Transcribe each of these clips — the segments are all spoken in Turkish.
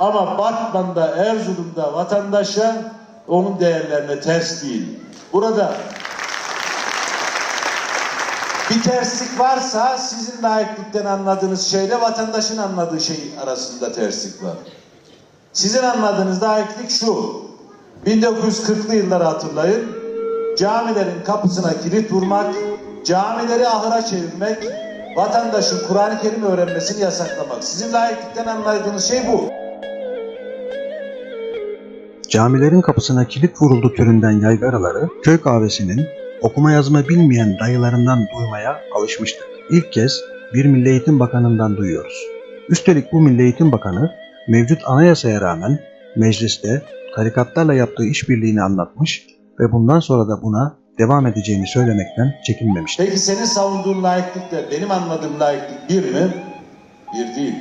Ama Batman'da, Erzurum'da vatandaşa onun değerlerine ters değil. Burada bir terslik varsa sizin layıklıktan anladığınız şeyle vatandaşın anladığı şey arasında terslik var. Sizin anladığınız layıklık şu. 1940'lı yılları hatırlayın. Camilerin kapısına kilit vurmak, camileri ahıra çevirmek, vatandaşın Kur'an-ı Kerim öğrenmesini yasaklamak. Sizin layıklıktan anladığınız şey bu. Camilerin kapısına kilit vuruldu türünden yaygaraları köy kahvesinin okuma yazma bilmeyen dayılarından duymaya alışmıştık. İlk kez bir Milli Eğitim Bakanı'ndan duyuyoruz. Üstelik bu Milli Eğitim Bakanı mevcut anayasaya rağmen mecliste tarikatlarla yaptığı işbirliğini anlatmış ve bundan sonra da buna devam edeceğini söylemekten çekinmemişti. Peki senin savunduğun layıklıkla benim anladığım layıklık bir mi? Bir değil.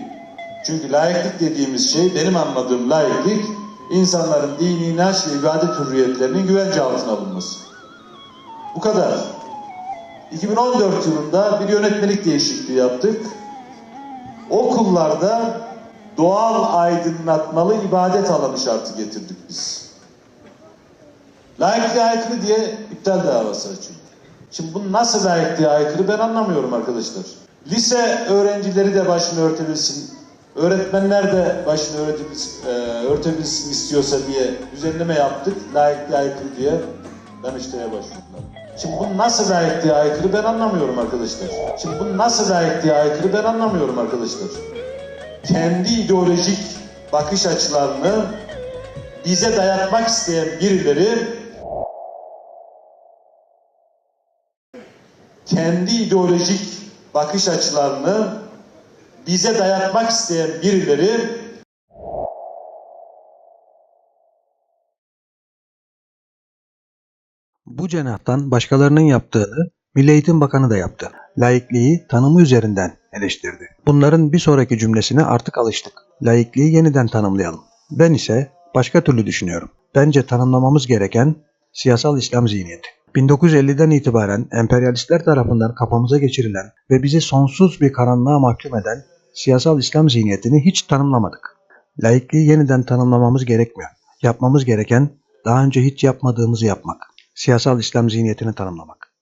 Çünkü layıklık dediğimiz şey benim anladığım layıklık insanların dini inanç ve ibadet hürriyetlerinin güvence altına alınması. Bu kadar. 2014 yılında bir yönetmelik değişikliği yaptık. Okullarda doğal aydınlatmalı ibadet alanı şartı getirdik biz. Layıklığa aykırı diye iptal davası açıldı. Şimdi bu nasıl layıklığa aykırı ben anlamıyorum arkadaşlar. Lise öğrencileri de başını örtebilsin, öğretmenler de başını örtebilsin, e, örtebilsin istiyorsa diye düzenleme yaptık. Layıklığa aykırı diye Danıştay'a başvurdular. Şimdi bu nasıl layıklığa aykırı ben anlamıyorum arkadaşlar. Şimdi bu nasıl layıklığa aykırı ben anlamıyorum arkadaşlar. Kendi ideolojik bakış açılarını bize dayatmak isteyen birileri kendi ideolojik bakış açılarını bize dayatmak isteyen birileri Bu cenahtan başkalarının yaptığını Milli Eğitim Bakanı da yaptı. Laikliği tanımı üzerinden eleştirdi. Bunların bir sonraki cümlesine artık alıştık. Laikliği yeniden tanımlayalım. Ben ise başka türlü düşünüyorum. Bence tanımlamamız gereken siyasal İslam zihniyeti. 1950'den itibaren emperyalistler tarafından kafamıza geçirilen ve bizi sonsuz bir karanlığa mahkum eden siyasal İslam zihniyetini hiç tanımlamadık. Laikliği yeniden tanımlamamız gerekmiyor. Yapmamız gereken daha önce hiç yapmadığımızı yapmak. Siyasal İslam zihniyetini tanımlamak.